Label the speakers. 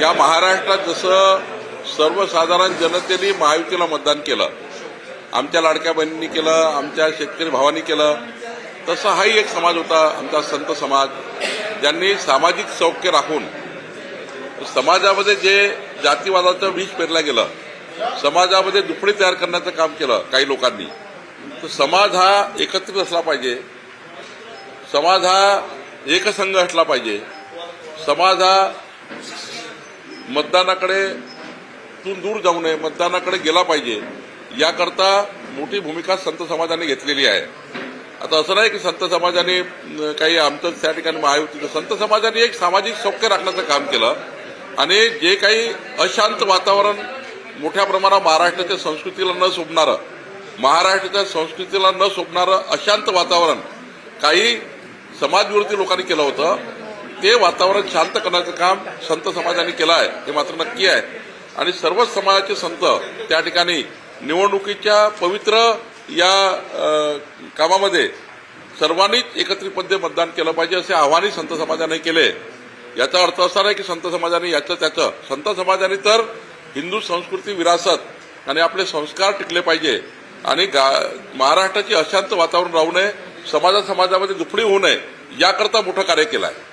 Speaker 1: या महाराष्ट्रात जसं सर्वसाधारण जनतेने महायुतीला मतदान केलं आमच्या लाडक्या बहिणींनी केलं आमच्या शेतकरी भावांनी केलं तसा हाही एक समाज होता आमचा संत समाज ज्यांनी सामाजिक सौख्य राखून समाजामध्ये जे जातीवादाचं विष पेरलं गेलं समाजामध्ये दुपडी तयार करण्याचं काम केलं काही लोकांनी तर समाज हा एकत्रित असला पाहिजे समाज हा एकसंघ असला पाहिजे समाज हा मतदानाकडे तून दूर जाऊ नये मतदानाकडे गेला पाहिजे. याकरता मोठी भूमिका संत समाजाने घेतलेली आहे. आता असं नाही की संत समाजाने काही आमचं त्या ठिकाणी महायुतीचं संत समाजाने एक सामाजिक सौख्य राखण्याचं काम केलं आणि जे काही अशांत वातावरण मोठ्या प्रमाणात महाराष्ट्राच्या संस्कृतीला न शोभणारं महाराष्ट्राच्या संस्कृतीला न शोभणारं अशांत वातावरण काही समाजविरोधी लोकांनी केलं होतं. ते वातावरण शांत करण्याचं काम संत समाजाने केलं आहे हे मात्र नक्की आहे. आणि सर्वच समाजाचे संत त्या ठिकाणी निवडणुकीच्या पवित्र या कामामध्ये सर्वांनीच एकत्रितपणे मतदान केलं पाहिजे असे आव्हानही संत समाजाने केले. याचा अर्थ असा नाही की संत समाजाने याचं त्याचं. संत समाजाने तर हिंदू संस्कृती विरासत आणि आपले संस्कार टिकले पाहिजे. आणि गा महाराष्ट्राची अशांत वातावरण राहू नये समाजा समाजामध्ये दुफडी होऊ नये याकरता मोठं कार्य केलं आहे.